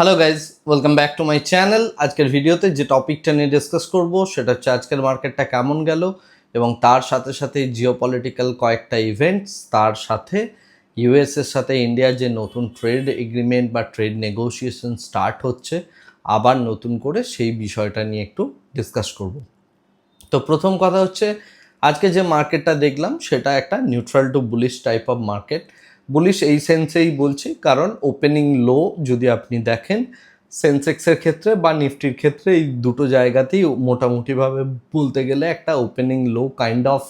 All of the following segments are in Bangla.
Hello guys welcome back to my channel আজকের ভিডিওতে যে টপিকটা নিয়ে ডিসকাস করব, সেটা হচ্ছে আজকের মার্কেটটা কেমন গেল এবং তার সাথে সাথে জিওপলিটিক্যাল কয়েকটা ইভেন্টস তার সাথে ইউএসের সাথে ইন্ডিয়ার যে নতুন ট্রেড এগ্রিমেন্ট বা ট্রেড নেগোসিয়েশন স্টার্ট হচ্ছে, আবার নতুন করে সেই বিষয়টা নিয়ে একটু ডিসকাস করব। তো প্রথম কথা হচ্ছে, আজকে যে মার্কেটটা দেখলাম, সেটা একটা neutral to bullish type of market bullish এই সেন্সেই বলছি, কারণ ওপেনিং লো যদি আপনি দেখেন সেন্সেক্সের ক্ষেত্রে বা নিফটির ক্ষেত্রে এই দুটো জায়গাতেই মোটামুটিভাবে বলতে গেলে একটা opening low kind of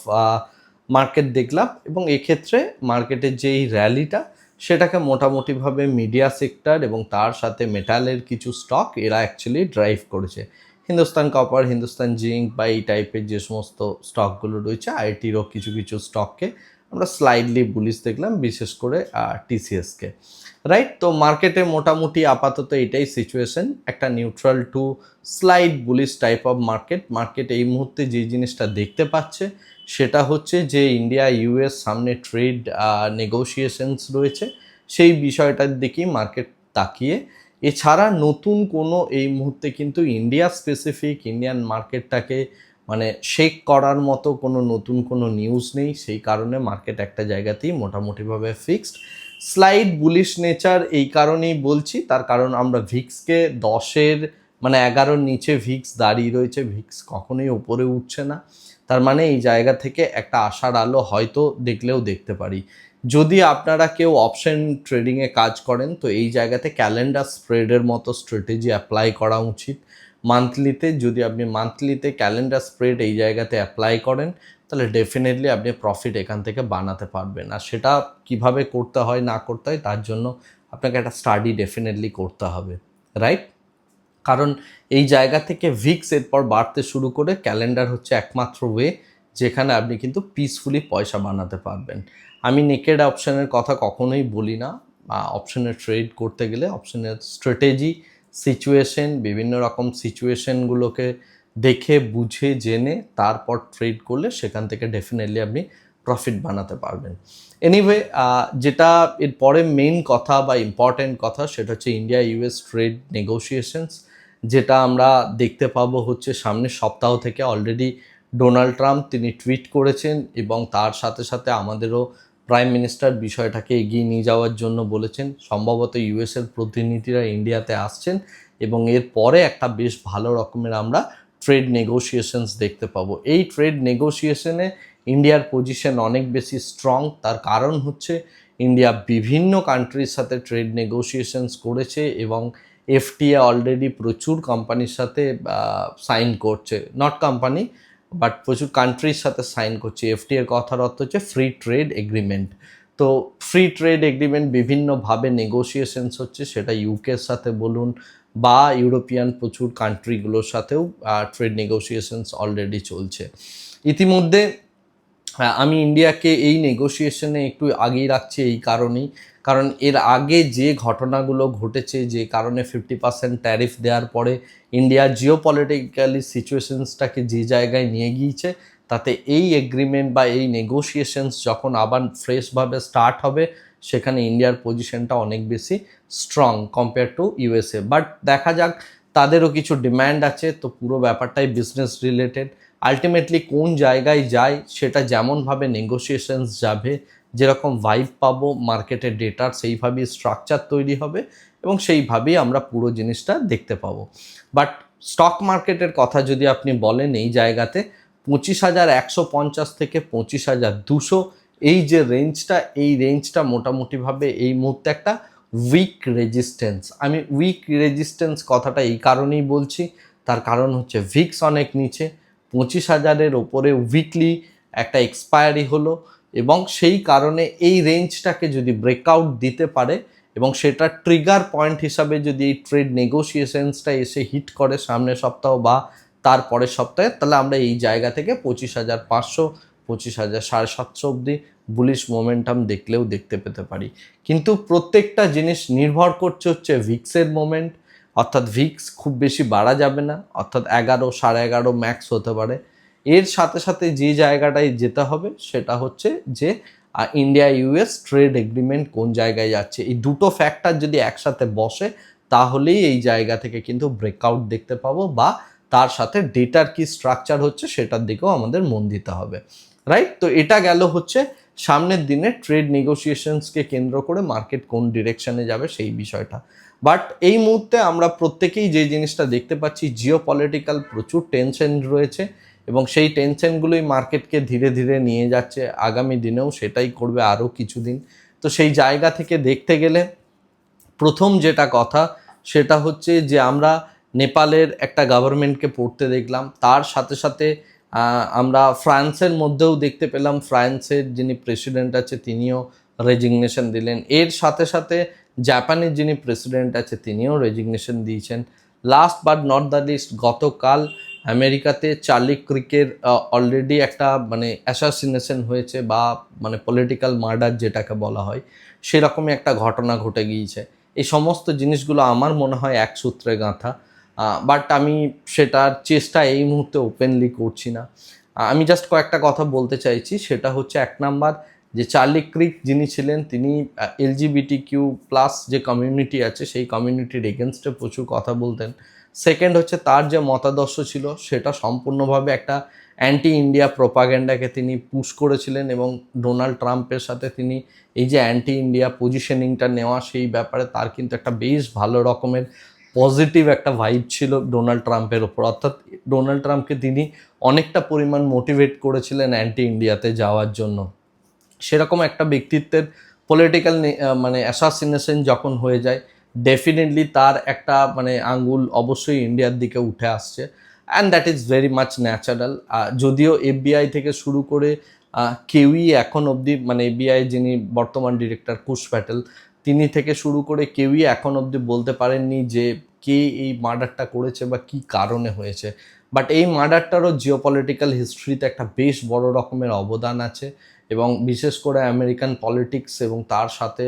market দেখলাম এবং এক্ষেত্রে মার্কেটের যে এই র্যালিটা সেটাকে মোটামুটিভাবে মিডিয়া সেক্টর এবং তার সাথে মেটালের কিছু স্টক এরা অ্যাকচুয়ালি ড্রাইভ করেছে। হিন্দুস্তান কপার হিন্দুস্তান জিঙ্ক বা এই টাইপের যে সমস্ত স্টকগুলো রয়েছে আইটিরও কিছু কিছু স্টককে আমরা স্লাইডলি বুলিশ দেখলাম, বিশেষ করে টিসিএসকে রাইট তো মার্কেটে মোটামুটি আপাতত এটাই সিচুয়েশন একটা neutral to slide bullish type of market market এই মুহূর্তে যে জিনিসটা দেখতে পাচ্ছে, সেটা হচ্ছে যে ইন্ডিয়া ইউএস সামনে ট্রেড নেগোসিয়েশনস রয়েছে। সেই বিষয়টার দিকেই মার্কেট তাকিয়ে। এছাড়া নতুন কোনো এই মুহূর্তে কিন্তু ইন্ডিয়া স্পেসিফিক ইন্ডিয়ান মার্কেটটাকে মানে শেক করার মতো কোনো নতুন কোনো নিউজ নেই, সেই কারণে মার্কেট একটা জায়গাতেই মোটামুটিভাবে ফিক্সড স্লাইড বুলিশ নেচার এই কারণেই বলছি, তার কারণ আমরা ভিক্সকে দশের মানে এগারোর নিচে ভিক্স দাঁড়িয়ে রয়েছে, ভিক্স কখনোই ওপরে উঠছে না। তার মানে এই জায়গা থেকে একটা আশার আলো হয়তো দেখলেও দেখতে পারি। যদি আপনারা কেউ অপশন ট্রেডিংয়ে কাজ করেন, তো এই জায়গাতে ক্যালেন্ডার স্প্রেডের মতো স্ট্র্যাটেজি অ্যাপ্লাই করা উচিত। মান্থলিতে যদি আপনি মান্থলিতে ক্যালেন্ডার স্প্রেড এই জায়গাতে অ্যাপ্লাই করেন, তাহলে ডেফিনেটলি আপনি প্রফিট এখান থেকে বানাতে পারবেন। আর সেটা কীভাবে করতে হয়, না করতে হয়, তার জন্য আপনাকে একটা স্টাডি ডেফিনেটলি করতে হবে রাইট কারণ এই জায়গা থেকে ভিক্স এরপর বাড়তে শুরু করে ক্যালেন্ডার হচ্ছে একমাত্র ওয়ে যেখানে আপনি কিন্তু পিসফুলি পয়সা বানাতে পারবেন। আমি নেকেড অপশানের কথা কখনোই বলি না। অপশনের ট্রেড করতে গেলে অপশনের স্ট্র্যাটেজি সিচুয়েশন বিভিন্ন রকম সিচুয়েশনগুলোকে দেখে, বুঝে, জেনে, তারপর ট্রেড করলে সেখান থেকে ডেফিনেটলি আপনি প্রফিট বানাতে পারবেন। এনিওয়ে যেটা এর পরে মেইন কথা বা ইম্পর্টেন্ট কথা সেটা হচ্ছে ইন্ডিয়া ইউএস ট্রেড নেগোসিয়েশনস যেটা আমরা দেখতে পাবো হচ্ছে সামনের সপ্তাহ থেকে অলরেডি ডোনাল্ড ট্রাম্প তিনি টুইট করেছেন এবং তার সাথে সাথে আমাদেরও প্রাইম মিনিস্টার বিষয়টাকে এগিয়ে নিয়ে যাওয়ার জন্য বলেছেন। সম্ভবত ইউএসের প্রতিনিধিরা ইন্ডিয়াতে আসছেন এবং এর পরে একটা বেশ ভালো রকমের আমরা ট্রেড নেগোসিয়েশনস দেখতে পাবো। এই ট্রেড নেগোসিয়েশনে ইন্ডিয়ার পজিশন অনেক বেশি স্ট্রং তার কারণ হচ্ছে ইন্ডিয়া বিভিন্ন কান্ট্রির সাথে ট্রেড নেগোসিয়েশনস করেছে এবং এফটিএ অলরেডি প্রচুর কোম্পানির সাথে সাইন করছে। নট কোম্পানি বাট প্রচুর কান্ট্রির সাথে সাইন করছে। এফটি এর কথার অর্থ হচ্ছে ফ্রি ট্রেড এগ্রিমেন্ট তো ফ্রি ট্রেড এগ্রিমেন্ট বিভিন্নভাবে নেগোসিয়েশনস হচ্ছে, সেটা ইউকের সাথে বলুন বা ইউরোপিয়ান প্রচুর কান্ট্রিগুলোর সাথেও ট্রেড নেগোসিয়েশনস অলরেডি চলছে। ইতিমধ্যে আমি ইন্ডিয়াকে এই নেগোসিয়েশনে একটু আগেই রাখছি এই কারণেই। কারণ এর আগে যে ঘটনাগুলো ঘটেছে, যে কারণে ফিফটি পার্সেন্ট ট্যারিফ দেওয়ার পরে ইন্ডিয়া জিও পলিটিক্যালি সিচুয়েশনসটাকে যে জায়গায় নিয়ে গিয়েছে, তাতে এই এগ্রিমেন্ট বা এই নেগোসিয়েশনস যখন আবার ফ্রেশভাবে স্টার্ট হবে, সেখানে ইন্ডিয়ার পজিশনটা অনেক বেশি strong compare to USA but দেখা যাক, তাদেরও কিছু ডিম্যান্ড আছে, তো পুরো ব্যাপারটাই বিজনেস রিলেটেড আলটিমেটলি কোন জায়গায় যায়, সেটা যেমনভাবে নেগোসিয়েশনস যাবে যেরকম ভাইব পাবো মার্কেটের ডেটার সেইভাবেই স্ট্রাকচার তৈরি হবে এবং সেইভাবেই আমরা পুরো জিনিসটা দেখতে পাবো। বাট স্টক মার্কেটের কথা যদি আপনি বলেন এই জায়গাতে, পঁচিশ হাজার একশো পঞ্চাশ থেকে পঁচিশ হাজার দুশো এই যে রেঞ্জটা এই রেঞ্জটা মোটামুটিভাবে এই মুহূর্তে একটা উইক রেজিস্ট্যান্স আমি উইক রেজিস্ট্যান্স কথাটা এই কারণেই বলছি, তার কারণ হচ্ছে ভিক্স অনেক নিচে, পঁচিশ হাজারের ওপরে উইকলি একটা এক্সপায়ারি হলো এবং সেই কারণে এই রেঞ্জটাকে যদি ব্রেকআউট দিতে পারে এবং সেটা ট্রিগার পয়েন্ট হিসাবে যদি এই ট্রেড নেগোসিয়েশনসটা এসে হিট করে সামনের সপ্তাহ বা তার পরের সপ্তাহে, তাহলে আমরা এই জায়গা থেকে পঁচিশ হাজার পাঁচশো, পঁচিশ হাজার সাড়ে সাতশো অবধি বুলিশ মোমেন্টাম দেখলেও দেখতে পেতে পারি। কিন্তু প্রত্যেকটা জিনিস নির্ভর করছে হচ্ছে ভিক্সের মোমেন্ট অর্থাৎ ভিক্স খুব বেশি বাড়া যাবে না, অর্থাৎ এগারো, সাড়ে এগারো ম্যাক্স হতে পারে। এর সাথে সাথে যে জায়গাটায় যেতে হবে সেটা হচ্ছে যে ইন্ডিয়া ইউএস ট্রেড এগ্রিমেন্ট কোন জায়গায় যাচ্ছে। এই দুটো ফ্যাক্টর যদি একসাথে বসে, তাহলেই এই জায়গা থেকে কিন্তু ব্রেকআউট দেখতে পাবো বা তার সাথে ডেটার কি স্ট্রাকচার হচ্ছে সেটার দিকেও আমাদের মন দিতে হবে। রাইট তো এটা গেল হচ্ছে সামনের দিনে ট্রেড নেগোসিয়েশনসকে কেন্দ্র করে মার্কেট কোন ডিরেকশনে যাবে সেই বিষয়টা। বাট এই মুহূর্তে আমরা প্রত্যেকেই যে জিনিসটা দেখতে পাচ্ছি জিও পলিটিক্যাল প্রচুর টেনশন রয়েছে। এবং সেই টেনশনগুলোই মার্কেটকে ধীরে ধীরে নিয়ে যাচ্ছে। আগামী দিনেও সেটাই করবে আরও কিছুদিন। তো সেই জায়গা থেকে দেখতে গেলে প্রথম যেটা কথা, সেটা হচ্ছে যে আমরা নেপালের একটা গভর্নমেন্টকে পড়তে দেখলাম। তার সাথে সাথে আমরা ফ্রান্সের মধ্যেও দেখতে পেলাম। ফ্রান্সের যিনি প্রেসিডেন্ট আছে, তিনিও রেজিগনেশন দিলেন। এর সাথে সাথে জাপানের যিনি প্রেসিডেন্ট আছে, তিনিও রেজিগনেশন দিয়েছেন। Last but not the least গতকাল আমেরিকাতে চার্লি ক্রিকের অলরেডি একটা মানে অ্যাসাসিনেশন হয়েছে বা মানে পলিটিক্যাল মার্ডার যেটাকে বলা হয়, সেরকমই একটা ঘটনা ঘটে গিয়েছে। এই সমস্ত জিনিসগুলো আমার মনে হয় এক সূত্রে গাঁথা। বাট আমি সেটার চেষ্টা এই মুহূর্তে ওপেনলি করছি না। আমি জাস্ট কয়েকটা কথা বলতে চাইছি, সেটা হচ্ছে এক নাম্বার যে চার্লি ক্রিক যিনি ছিলেন, তিনি এলজিবিটি কিউ প্লাস যে কমিউনিটি আছে, সেই কমিউনিটির এগেনস্টে প্রচুর কথা বলতেন। সেকেন্ড হচ্ছে তার যে মতাদর্শ ছিল, সেটা সম্পূর্ণভাবে একটা অ্যান্টি ইন্ডিয়া প্রোপাগ্যান্ডাকে তিনি পুশ করেছিলেন এবং ডোনাল্ড ট্রাম্পের সাথে তিনি এই যে অ্যান্টি ইন্ডিয়া পজিশনিংটা নেওয়া সেই ব্যাপারে তার কিন্তু একটা বেশ ভালো রকমের পজিটিভ একটা ভাইব ছিল ডোনাল্ড ট্রাম্পের ওপর। অর্থাৎ ডোনাল্ড ট্রাম্পকে তিনি অনেকটা পরিমাণ মোটিভেট করেছিলেন অ্যান্টি ইন্ডিয়াতে যাওয়ার জন্য। সেরকম একটা ব্যক্তিত্বের পলিটিক্যাল মানে অ্যাসাসিনেশন যখন হয়ে যায় ডেফিনেটলি তার একটা মানে আঙ্গুল অবশ্যই ইন্ডিয়ার দিকে উঠে আসছে। And that is very much natural যদিও এফবিআই থেকে শুরু করে কেউই এখন অবধি মানে এফবিআই যিনি বর্তমান ডিরেক্টর কুশ প্যাটেল তিনি থেকে শুরু করে কেউই এখন অবধি বলতে পারেননি যে কে এই মার্ডারটা করেছে বা কি কারণে হয়েছে। বাট এই মার্ডারটারও জিওপলিটিক্যাল হিস্ট্রিতে একটা বেশ বড় রকমের অবদান আছে। এবং বিশেষ করে আমেরিকান পলিটিক্স এবং তার সাথে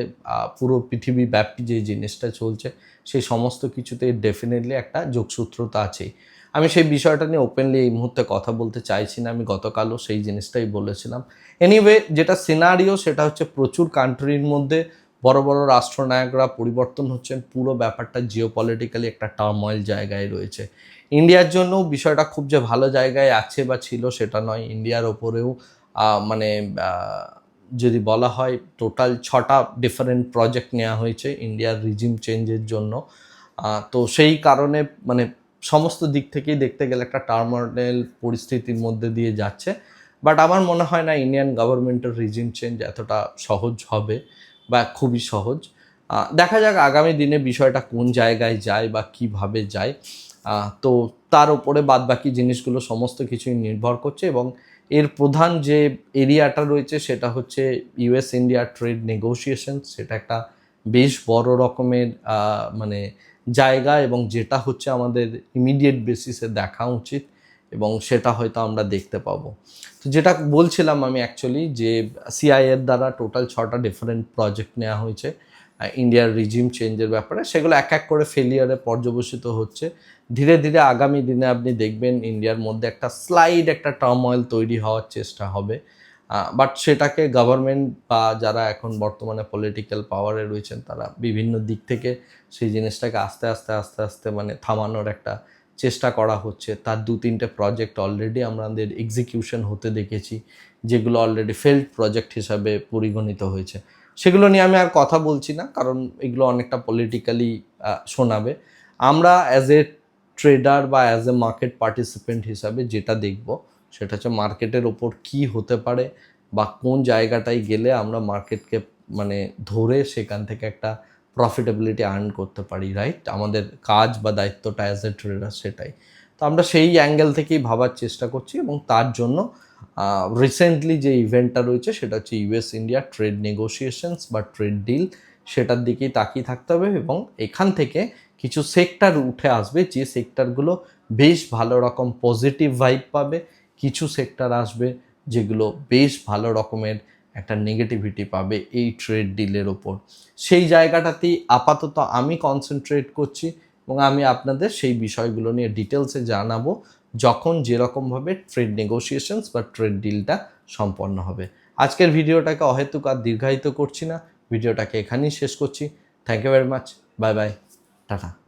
পুরো পৃথিবী ব্যাপী যে জিনিসটা চলছে, সেই সমস্ত কিছুতে ডেফিনেটলি একটা যোগসূত্রতা আছেই। আমি সেই বিষয়টা নিয়ে ওপেনলি এই মুহূর্তে কথা বলতে চাইছি না, আমি গতকালও সেই জিনিসটাই বলেছিলাম। এনিওয়ে যেটা সিনারিও সেটা হচ্ছে প্রচুর কান্ট্রির মধ্যে বড় বড় রাষ্ট্রনায়করা পরিবর্তন হচ্ছেন, পুরো ব্যাপারটা জিও পলিটিক্যালি একটা টার্ময়েল জায়গায় রয়েছে। ইন্ডিয়ার জন্য বিষয়টা খুব যে ভালো জায়গায় আছে বা ছিল সেটা নয় ইন্ডিয়ার ওপরেও মানে যদি বলা হয় টোটাল ছটা ডিফারেন্ট প্রজেক্ট নেওয়া হয়েছে ইন্ডিয়ার রিজিম চেঞ্জের জন্য। তো সেই কারণে মানে সমস্ত দিক থেকেই দেখতে গেলে একটা টার্মোনেল পরিস্থিতির মধ্যে দিয়ে যাচ্ছে। বাট আমার মনে হয় না ইন্ডিয়ান গভর্নমেন্টের রিজিম চেঞ্জ এতটা সহজ হবে বা খুবই সহজ। দেখা যাক আগামী দিনে বিষয়টা কোন জায়গায় যায় বা কীভাবে যায়। তো তার উপরে বাদবাকি জিনিসগুলো সমস্ত কিছুই নির্ভর করছে এবং এর প্রধান যে এরিয়াটা রয়েছে সেটা হচ্ছে ইউএস ইন্ডিয়া ট্রেড নেগোসিয়েশন সেটা একটা বেশ বড় রকমের মানে জায়গা এবং যেটা হচ্ছে আমাদের ইমিডিয়েট বেসিসে দেখা উচিত এবং সেটা হয়তো আমরা দেখতে পাবো। তো যেটা বলছিলাম আমি অ্যাকচুয়ালি যে সিআইএর দ্বারা টোটাল ছটা ডিফারেন্ট প্রজেক্ট নেওয়া হয়েছে। ইন্ডিয়ার রিজিম চেঞ্জের ব্যাপারে, সেগুলো এক এক করে ফেলিয়ারে পর্যবসিত হচ্ছে। ধীরে ধীরে আগামী দিনে আপনি দেখবেন ইন্ডিয়ার মধ্যে একটা স্লাইড একটা টার্ময়েল তৈরি হওয়ার চেষ্টা হবে। বাট সেটাকে গভর্নমেন্ট বা যারা এখন বর্তমানে পলিটিক্যাল পাওয়ারে রয়েছেন, তারা বিভিন্ন দিক থেকে সেই জিনিসটাকে আস্তে আস্তে আস্তে আস্তে মানে থামানোর একটা চেষ্টা করা হচ্ছে। তার দু তিনটে প্রজেক্ট অলরেডি আমাদের এক্সিকিউশন হতে দেখেছি, যেগুলো অলরেডি ফেল্ড প্রজেক্ট হিসাবে পরিগণিত হয়েছে। সেগুলো নিয়ে আমি আর কথা বলছি না, কারণ এগুলো অনেকটা পলিটিক্যালি শোনাবে। আমরা অ্যাজ এ ট্রেডার বা অ্যাজ এ মার্কেট পার্টিসিপেন্ট হিসাবে যেটা দেখব, সেটা হচ্ছে মার্কেটের ওপর কি হতে পারে বা কোন জায়গাটায় গেলে আমরা মার্কেটকে মানে ধরে সেখান থেকে একটা প্রফিটেবিলিটি আর্ন করতে পারি রাইট আমাদের কাজ বা দায়িত্বটা অ্যাজ এ ট্রেডার সেটাই। তো আমরা সেই অ্যাঙ্গেল থেকেই ভাবার চেষ্টা করছি এবং তার জন্য রিসেন্টলি যে ইভেন্টটা রয়েছে, সেটা হচ্ছে ইউএস ইন্ডিয়া ট্রেড নেগোসিয়েশনস বা ট্রেড ডিল সেটার দিকেই তাকিয়ে থাকতে হবে এবং এখান থেকে কিছু সেক্টর উঠে আসবে, যে সেক্টরগুলো বেশ ভালো রকম পজিটিভ ভাইব পাবে, কিছু সেক্টর আসবে যেগুলো বেশ ভালো রকমের একটা নেগেটিভিটি পাবে এই ট্রেড ডিলের ওপর। সেই জায়গাটাতেই আপাতত আমি কনসেন্ট্রেট করছি এবং আমি আপনাদের সেই বিষয়গুলো নিয়ে ডিটেলসে জানাব। যখন যেরকমভাবে ট্রেড নেগোসিয়েশনস বা ট্রেড ডিলটা সম্পন্ন হবে। আজকের ভিডিওটাকে অহেতুক আর দীর্ঘায়িত করছি না। ভিডিওটাকে এখানেই শেষ করছি। Thank you very much bye bye tata